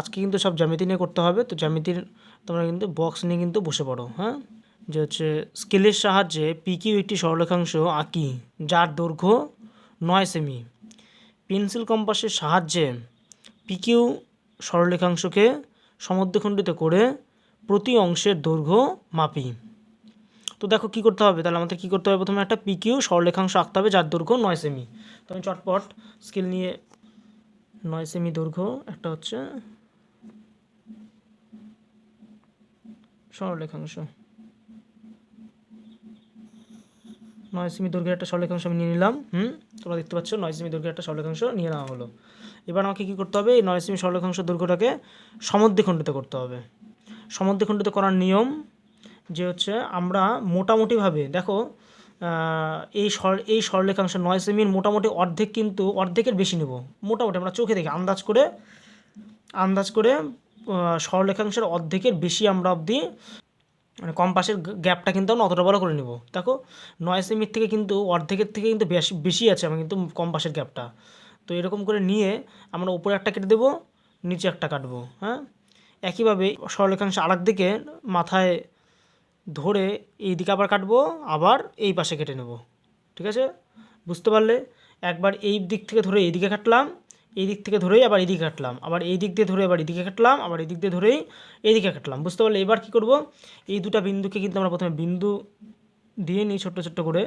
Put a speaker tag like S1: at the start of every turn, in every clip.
S1: আজকে কিন্তু সব জ্যামিতি নিয়ে করতে হবে, তো জ্যামিতির তোমরা কিন্তু বক্স নিয়ে কিন্তু বসে পড়ো হ্যাঁ? যে হচ্ছে স্কেলের সাহায্যে পিকিউ একটি সরলরেখাংশ আঁকি, যার দৈর্ঘ্য নয় সেমি পেন্সিল কম্পাসের সাহায্যে পিকিউ সরলরেখাংশকে সমদ্বিখণ্ডিত করে প্রতি অংশের দৈর্ঘ্য মাপি। তো দেখো কী করতে হবে, তাহলে আমাদের কী করতে হবে প্রথমে একটা পিকিউ সরলরেখাংশ আঁকতে হবে, যার দৈর্ঘ্য নয় সেমি তো আমি চটপট স্কেল নিয়ে নয় সেমি দৈর্ঘ্য, একটা হচ্ছে সরলরেখাংশ। নয় সেমি দৈর্ঘ্যের একটা সরলরেখাংশ আমি নিয়ে নিলাম, হুম? তোমরা দেখতে পাচ্ছ, নয় সেমি দৈর্ঘ্যের একটা সরলরেখাংশ নিয়ে নেওয়া হলো। এবার আমাকে কী করতে হবে? এই নয় সেমি সরলরেখাংশ দৈর্ঘ্যটাকে সমদ্বিখণ্ডিত করতে হবে। সমদ্বিখণ্ডিত করার নিয়ম যে হচ্ছে আমরা মোটামুটিভাবে, দেখো এই সর এই সরলরেখাংশ নয় সেমির মোটামুটি অর্ধেক কিন্তু অর্ধেকের বেশি নেব। মোটামুটি আমরা চোখে দেখি আন্দাজ করে আন্দাজ করে আহ, সরলরেখাংশের অর্ধেকের বেশি আমরা অবধি মানে কম্পাসের গ্যাপটা কিন্তু আমরা অতটা বড় করে নেব। দেখো নয় সেমির থেকে কিন্তু অর্ধেকের থেকে কিন্তু বেশি বেশি আছে আমার কিন্তু কম্পাসের গ্যাপটা। তো এরকম করে নিয়ে আমরা উপরে একটা কেটে দেবো নিচে একটা কাটবো হ্যাঁ? একইভাবে সরলরেখাংশ আরেক দিকে মাথায় ধরে এই দিকে আবার কাটবো, আবার এই পাশে কেটে নেব। ঠিক আছে? বুঝতে পারলে? একবার এই দিক থেকে ধরে এই দিকে কাটলাম, এই দিক থেকে ধরেই আবার এদিকে কাটলাম, আবার এই দিক দিয়ে ধরে আবার এদিকে কাটলাম, আবার এই দিক দিয়ে ধরেই এদিকে কাটলাম। বুঝতে পারলে? এবার কী করব? এই দুটো বিন্দুকে কিন্তু আমরা প্রথমে বিন্দু দিয়ে নিই ছোট্ট ছোট্ট করে।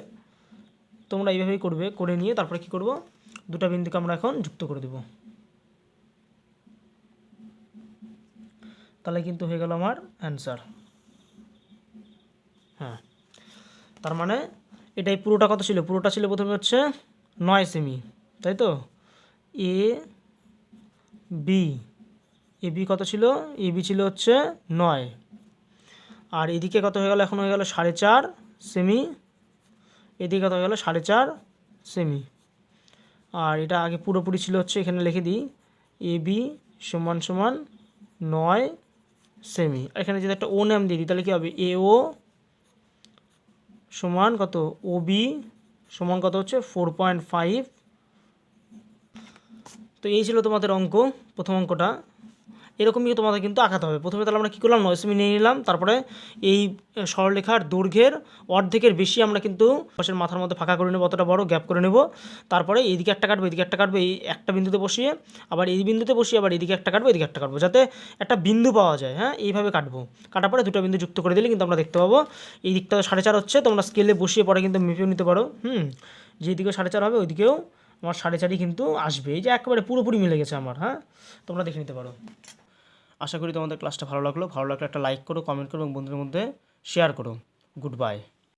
S1: তোমরা এইভাবেই করবে, করে নিয়ে তারপরে কী করব? দুটো বিন্দুকে আমরা এখন যুক্ত করে দেব। তাহলে কিন্তু হয়ে গেল আমার অ্যান্সার হ্যাঁ। তার মানে এটাই পুরোটা কত ছিল? পুরোটা ছিল প্রথমে হচ্ছে নয় সেমি তাই তো? এ বি এ বি কত ছিল? এ বি ছিল হচ্ছে নয়। আর এদিকে কত হয়ে গেল? এখন হয়ে গেল সাড়ে চার সেমি এদিকে কত হয়ে গেল? সাড়ে চার সেমি আর এটা আগে পুরোপুরি ছিল হচ্ছে এখানে লিখে দিই। এ বি সমান সমান নয় সেমি এখানে যদি একটা ও নাম দিয়ে দিই, তাহলে কী হবে? এ ও সমান কত? ও বি সমান কত হচ্ছে? ফোর পয়েন্ট ফাইভ তো এই ছিল তোমাদের অঙ্ক, প্রথম অঙ্কটা। এরকমই তোমাদের কিন্তু আঁকাতে হবে। প্রথমে তাহলে আমরা কী করলাম? নয় সেমি নিয়ে নিলাম। তারপরে এই সরলরেখার দৈর্ঘ্যের অর্ধেকের বেশি আমরা কিন্তু পাশের মাথার মধ্যে ফাঁকা করে নেব, অতটা বড় গ্যাপ করে নেব। তারপরে এইদিকে একটা কাটবো, এদিকে একটা কাটবো, এই একটা বিন্দুতে বসিয়ে আবার এই বিন্দুতে বসিয়ে আবার এদিকে একটা কাটবো, এদিকে একটা কাটবো, যাতে একটা বিন্দু পাওয়া যায়। হ্যাঁ এইভাবে কাটবো। কাটার পরে দুটো বিন্দু যুক্ত করে দিলে কিন্তু আমরা দেখতে পাবো। এই দিকটা সাড়ে চার হচ্ছে, তোমরা স্কেলে বসিয়ে পরে কিন্তু মেপেও নিতে পারো। হুম, যেদিকেও সাড়ে চার হবে, ওইদিকেও আমার সাড়ে চারই কিন্তু আসবে। এই যে একেবারে পুরোপুরি মিলে গেছে আমার। হ্যাঁ তোমরা দেখে নিতে পারো। আশা করি তোমাদের ক্লাসটা ভালো লাগল। ভালো লাগলে একটা লাইক করো কমেন্ট করো এবং বন্ধুদের মধ্যে শেয়ার করো। Good bye